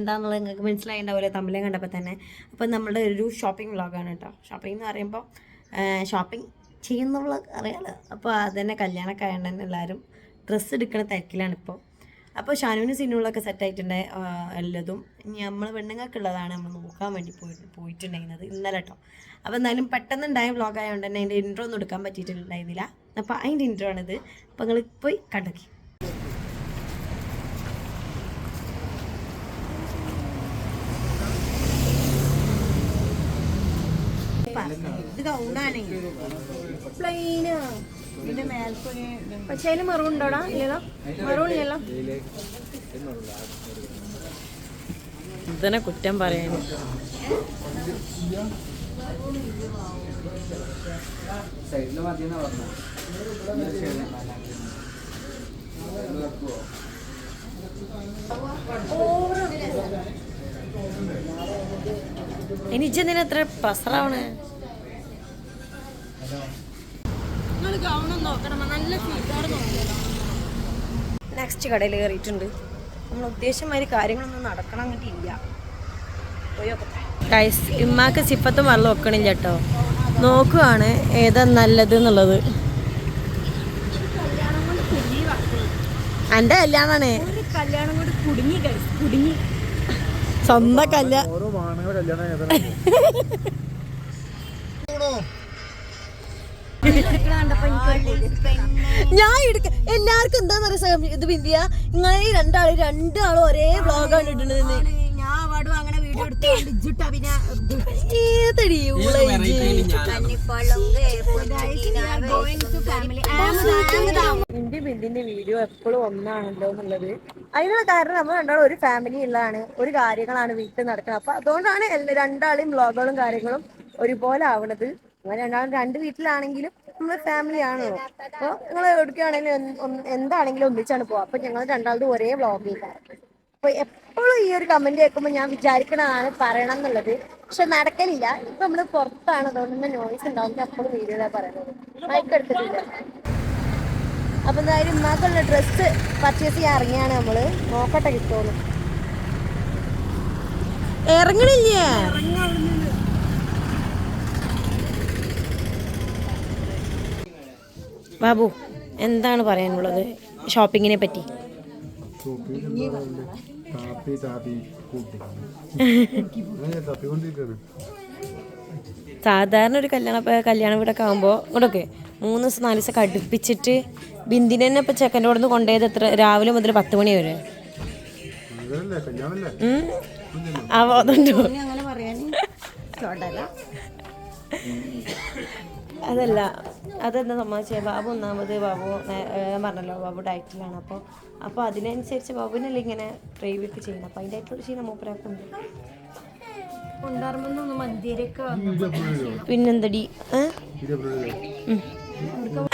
എന്താണെന്നുള്ളത് നിങ്ങൾക്ക് മനസ്സിലായിണ്ടാവില്ല തമ്മിലെ കണ്ടപ്പോൾ തന്നെ. അപ്പം നമ്മളുടെ ഒരു ഷോപ്പിംഗ് വ്ളോഗാണ് കേട്ടോ ഷോപ്പിംഗ് എന്ന് പറയുമ്പോൾ ഷോപ്പിംഗ് ചെയ്യുന്നുള്ള അറിയാലോ. അപ്പോൾ അതന്നെ കല്യാണമൊക്കെ ആയതുകൊണ്ട് തന്നെ എല്ലാവരും ഡ്രസ്സ് എടുക്കുന്ന തിരക്കിലാണ് ഇപ്പോൾ അപ്പോൾ ഷാനുവിന് സെറ്റ് സെറ്റായിട്ടുണ്ട് എല്ലതും. ഇനി നമ്മൾ പെണ്ണുങ്ങൾക്കുള്ളതാണ് നമ്മൾ നോക്കാൻ വേണ്ടി പോയിട്ട് പോയിട്ടുണ്ടായിരുന്നത് ഇന്നലെ കേട്ടോ അപ്പോൾ എന്തായാലും പെട്ടെന്ന് ഉണ്ടായ വ്ളോഗ് ആയതുകൊണ്ട് തന്നെ അതിന്റെ ഇൻട്രോ ഒന്നും എടുക്കാൻ പറ്റിയിട്ടുണ്ടായിരുന്നില്ല. അപ്പോൾ അതിന്റെ ഇൻട്രോ ആണിത്. അപ്പോൾ നിങ്ങൾ പോയി കണ്ടോക്കി. ഇത് ഗൗണാണ് പ്ലെയിന് ഇതിന്റെ മേൽക്കൊരു പക്ഷേ അതിന് മെറൂൺ ഉണ്ടോടാ ഇല്ലല്ലോ? മെറൂൺ ഇല്ലല്ലോ ഇതിനെ കുറ്റം പറയാന് സൈഡിൽ മതിയെന്നാ പറഞ്ഞു. ഇനി നെക്സ്റ്റ് കടയിൽ കയറിയിട്ടുണ്ട്. നമ്മൾ ഉദ്ദേശമാതിരി കാര്യങ്ങളൊന്നും നടക്കണം എന്നിട്ടില്ല ഗൈസ് ഇമ്മാക്ക് സിപ്പത്തും വെള്ളം വെക്കണില്ല കേട്ടോ നോക്കുവാണ് ഏതാ നല്ലത് എന്നുള്ളത്. എന്റെ കല്യാണാണ്. സ്വന്തം കല്യാണം ഞാൻ എടുക്ക എല്ലാവർക്കും എന്താന്ന് പറയാ ഇത് ബിന്ദിയ ഇങ്ങനെ രണ്ടാൾ രണ്ടാളും ഒരേ വ്ളോഗാണ് ഇടുന്നത്. എന്റെ ബിന്ദിന്റെ വീഡിയോ എപ്പോഴും ഒന്നാണല്ലോ എന്നുള്ളത്. അതിനുള്ള കാരണം നമ്മൾ രണ്ടാളും ഒരു ഫാമിലി ഉള്ളതാണ്. ഒരു കാര്യങ്ങളാണ് വീട്ടിൽ നടക്കുന്നത്. അപ്പൊ അതുകൊണ്ടാണ് രണ്ടാളെയും വ്ളോഗുകളും കാര്യങ്ങളും ഒരുപോലെ ആവണത്. അങ്ങനെ രണ്ടാളും രണ്ട് വീട്ടിലാണെങ്കിലും നമ്മൾ ഫാമിലി ആണല്ലോ അപ്പൊ നിങ്ങൾ എവിടേക്കാണെങ്കിലും ഒന്ന് എന്താണെങ്കിലും ഒന്നിച്ചാണ് പോവാ. അപ്പൊ ഞങ്ങൾ രണ്ടാളും ഒരേ വ്ളോഗിലാണ് അപ്പൊ എപ്പോഴും ഈ ഒരു കമന്റ് കേൾക്കുമ്പോൾ ഞാൻ വിചാരിക്കണതാണ് പറയണം എന്നുള്ളത്. പക്ഷെ നടക്കലില്ല. ഇപ്പൊ നമ്മൾ പുറത്താണ്. അതുകൊണ്ട് തന്നെ നോയ്സ് ഉണ്ടാവും. അപ്പോഴും വീഡിയോയിലാണ് പറയുന്നത്. മൈക്ക് എടുത്തിട്ടില്ല. അപ്പൊ എന്തായാലും ഉമ്മാക്കുള്ള ഡ്രസ്സ് പർച്ചേസ് ചെയ്യാൻ ഇറങ്ങിയാണ് നമ്മൾ. നോക്കട്ടെ കിട്ടുള്ളൂ ഇറങ്ങണില്ലേ? ബാബു എന്താണ് പറയാനുള്ളത് ഷോപ്പിങ്ങിനെ പറ്റി? സാധാരണ ഒരു കല്യാണ കല്യാണ വീടൊക്കെ ആകുമ്പോൾ ഇങ്ങോട്ടൊക്കെ മൂന്ന് ദിവസം നാല് ദിവസം അടുപ്പിച്ചിട്ട് ബിന്ദിനെ തന്നെ ഇപ്പം ചെക്കന്റെ കൂടെ നിന്ന് കൊണ്ടുപോയത് എത്ര രാവിലെ മുതൽ പത്ത് മണി വരെ. അതല്ലേ കല്യാണല്ലേ അതല്ല അതെന്താ സംബന്ധിച്ചാൽ ബാബു ഒന്നാമത് ബാബു ഞാൻ പറഞ്ഞല്ലോ ബാബു ഡയറ്റിലാണ്. അപ്പോൾ അപ്പോൾ അതിനനുസരിച്ച് ബാബുവിനല്ലേ ഇങ്ങനെ ഡ്രൈവൊക്കെ ചെയ്യണം അപ്പോൾ അതിന്റെ ആയിട്ടുള്ള ക്ഷീണം മൂപ്പരാക്കുണ്ട് പിന്നെന്തടി?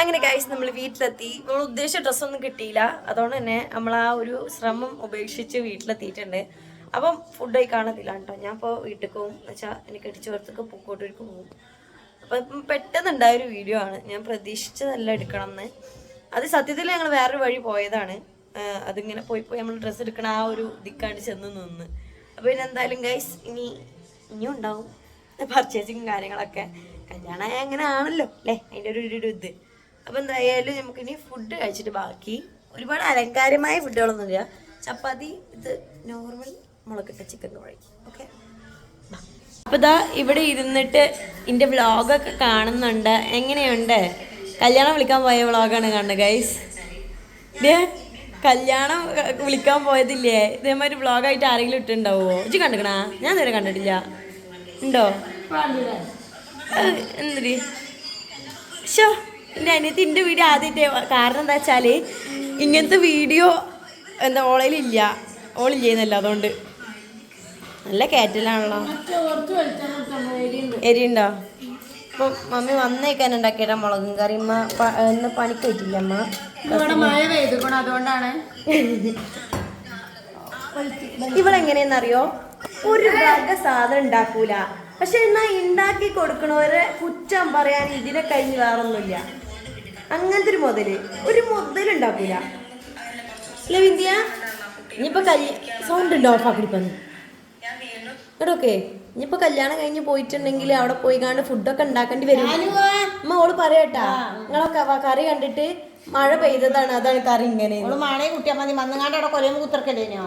അങ്ങനെ കാഴ്ച നമ്മൾ വീട്ടിലെത്തി. നമ്മൾ ഉദ്ദേശിച്ച ഡ്രസ്സൊന്നും കിട്ടിയില്ല. അതുകൊണ്ട് തന്നെ നമ്മൾ ആ ഒരു ശ്രമം ഉപേക്ഷിച്ച് വീട്ടിലെത്തിയിട്ടുണ്ട്. അപ്പം ഫുഡ് കഴിക്കാണതില്ല കേട്ടോ. ഞാൻ ഇപ്പോൾ വീട്ടിൽ പോകും വെച്ചാൽ എനിക്ക് അടിച്ചോർത്തൊക്കെ പൂക്കോട്ടൂർക്ക് പോകും അപ്പം പെട്ടെന്ന് ഉണ്ടായ ഒരു വീഡിയോ ആണ്. ഞാൻ പ്രതീക്ഷിച്ചതല്ല എടുക്കണം എന്ന് അത് സത്യത്തിൽ ഞങ്ങൾ വേറൊരു വഴി പോയതാണ്. അതിങ്ങനെ പോയി പോയി നമ്മൾ ഡ്രസ്സ് എടുക്കണ ആ ഒരു ദിക്കാണ്ട് ചെന്ന് നിന്ന്. അപ്പോൾ പിന്നെ എന്തായാലും ഗൈസ് ഇനി ഇനിയും ഉണ്ടാവും. പർച്ചേസിങ്ങും കാര്യങ്ങളൊക്കെ. കല്യാണമായ അങ്ങനെ ആണല്ലോ അല്ലേ? അതിന്റെ ഒരു ഒരു ഇത്. അപ്പോൾ എന്തായാലും നമുക്കിനി ഫുഡ് കഴിച്ചിട്ട് ബാക്കി. ഒരുപാട് അലങ്കാരമായ ഫുഡുകളൊന്നുമില്ല ചപ്പാത്തി ഇത് നോർമൽ മുളകിട്ട ചിക്കൻ കറി ഓക്കെ അപ്പൊ ഇതാ ഇവിടെ ഇരുന്നിട്ട് എന്റെ വ്ളോഗൊക്കെ കാണുന്നുണ്ട്. എങ്ങനെയുണ്ട്? കല്യാണം വിളിക്കാൻ പോയ വ്ളോഗാണ് കാണുന്നത് ഗൈസ് കല്യാണം വിളിക്കാൻ പോയതില്ലേ? ഇതേമാതിരി വ്ളോഗായിട്ട് ആരെങ്കിലും ഇട്ടുണ്ടാവോ ഇജ്ജ് കണ്ടിക്കണാ? ഞാൻ നേരെ കണ്ടിട്ടില്ല. ഉണ്ടോ? എന്തിരി? ഷോ എന്റെ അനിയത്തി എന്റെ വീഡിയോ ആദ്യത്തെ കാരണം എന്താ വെച്ചാൽ ഇങ്ങനത്തെ വീഡിയോ എന്താ ഓളയിലില്ല ഓളില്ലേന്നല്ല അതുകൊണ്ട്. നല്ല കാറ്റിലാണല്ലോ. എരിയുണ്ടോ. ഇപ്പൊ മമ്മി വന്നേക്കാൻ ഉണ്ടാക്കിയിട്ട മുളകും കറി ഉമ്മ പ- ഇന്ന് പണിക്ക് പറ്റില്ല അമ്മ അതുകൊണ്ടാണ്. ഇവളെങ്ങനെയെന്നറിയോ? ഒരു വക സാധനം ഉണ്ടാക്കൂല. പക്ഷെ എന്നാ ഉണ്ടാക്കി കൊടുക്കണവരെ കുറ്റം പറയാൻ ഇതിനെ കഴിഞ്ഞ് വേറൊന്നുമില്ല. അങ്ങനത്തെ ഒരു മുതൽ ഒരു മുതലുണ്ടാക്കൂല ഇല്ല വിന്ധ്യ? ഇനിയിപ്പോ കല്യ സൗണ്ട് ഉണ്ടോ? ഓഫാക്കിപ്പന്ന് കേട്ടോക്കെ ഇനിയിപ്പോ കല്യാണം കഴിഞ്ഞ് പോയിട്ടുണ്ടെങ്കിൽ അവിടെ പോയി കാണ്ട് ഫുഡൊക്കെ ഉണ്ടാക്കേണ്ടി വരും. അമ്മ ഓൾ പറയട്ടാ നിങ്ങളൊക്കെ കറി കണ്ടിട്ട് മഴ പെയ്തതാണ് അതാണ് കറി ഇങ്ങനെ. ഓൾ മാണേ കുട്ടിയാ മതി. മന്നങ്ങാണ്ട് അവിടെ കൊലയും കുത്തിറക്കല്ലേനോ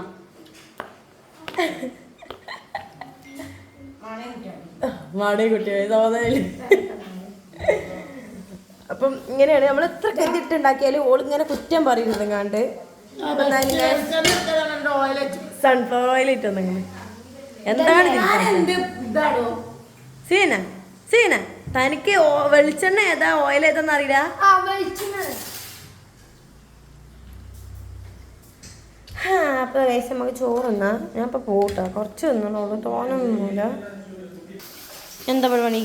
മാടേ കുട്ടിയെ തോന്നൽ അപ്പം ഇങ്ങനെയാണ് നമ്മൾ എത്ര കരുതിട്ടുണ്ടാക്കിയാലും ഓൾ ഇങ്ങനെ കുറ്റം പറയുന്നത് കണ്ട് സൺഫ്ലവർ ഓയിൽ ഇട്ടെന്നെങ്ങനെ എന്താണ് സീന സീന തനിക്ക് വെളിച്ചെണ്ണ ഏതാ? ഓയിൽ ഏതാന്ന് അറിയില്ല? അപ്പൊ വേസ് നമുക്ക് ചോറുന്നാ ഞാൻ ഇപ്പൊ പോട്ടാ കുറച്ച് തിന്നണോളൂ തോന്നൊന്നുമില്ല എന്താ പരിപാടി?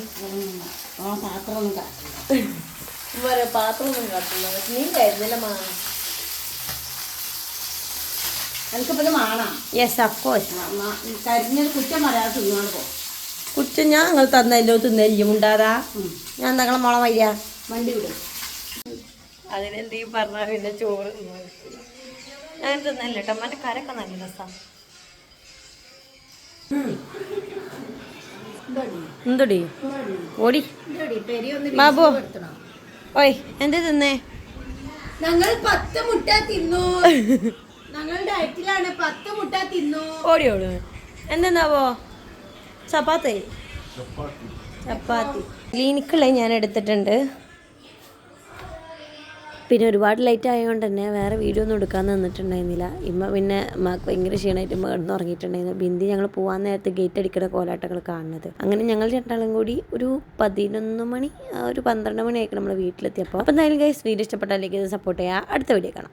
പാത്രം പാത്രം ഒന്നും കാട്ടില്ല. നീ കരുതില്ല മാ? യെസ് കുറ്റം പറയാതെ ഞാൻ നിങ്ങൾ തന്നല്ലോ തിന്നല്ലോ ഉണ്ടാതാ. ഞാൻ നിങ്ങളെ മോളെ വയ്യ. വണ്ടി വിടും. അതിനെന്തെങ്കിലും പറഞ്ഞാൽ പിന്നെ ചോറ് ഞാൻ തിന്നല്ല കേട്ടോ. മറ്റേ കരൊക്കെ നല്ല രസമാണ് എന്തുടി? ഓടി. ബാബു. ഓയ് എന്ത് തിന്നേ? ഞങ്ങൾ പത്ത് മുട്ട തിന്നു. ഞങ്ങൾ ഡയറ്റിലാണ്. പത്ത് മുട്ട തിന്നു. ഓടി ഓടുക എന്തെന്നാവോ? ചപ്പാത്തി. ചപ്പാത്തി. ക്ലിനിക്കുള്ള ഞാൻ എടുത്തിട്ടുണ്ട്. പിന്നെ ഒരുപാട് ലൈറ്റ് ആയതുകൊണ്ട് തന്നെ വേറെ വീഡിയോ ഒന്നും എടുക്കാൻ നിന്നിട്ടുണ്ടായിരുന്നില്ല. ഇമ്മ പിന്നെ മാക്ക് ഭയങ്കര ക്ഷീണമായിട്ട് ഇമ്മ കിടന്ന് ഉറങ്ങിയിട്ടുണ്ടായിരുന്നു. ബിന്ദി ഞങ്ങൾ പോകാൻ നേരത്ത് ഗേറ്റ് അടിക്കുന്ന കോലാട്ടങ്ങൾ കാണുന്നത്. അങ്ങനെ ഞങ്ങൾ രണ്ടാളും കൂടി ഒരു പതിനൊന്ന് മണി ഒരു പന്ത്രണ്ട് മണിയായിരിക്കും നമ്മൾ വീട്ടിലെത്തിയപ്പോൾ അപ്പോൾ എന്തായാലും ഗൈസ് വീഡിയോ ഇഷ്ടപ്പെട്ടാലേക്ക് ഇത് സപ്പോർട്ട് ചെയ്യുക അടുത്ത വീഡിയോ കാണാം.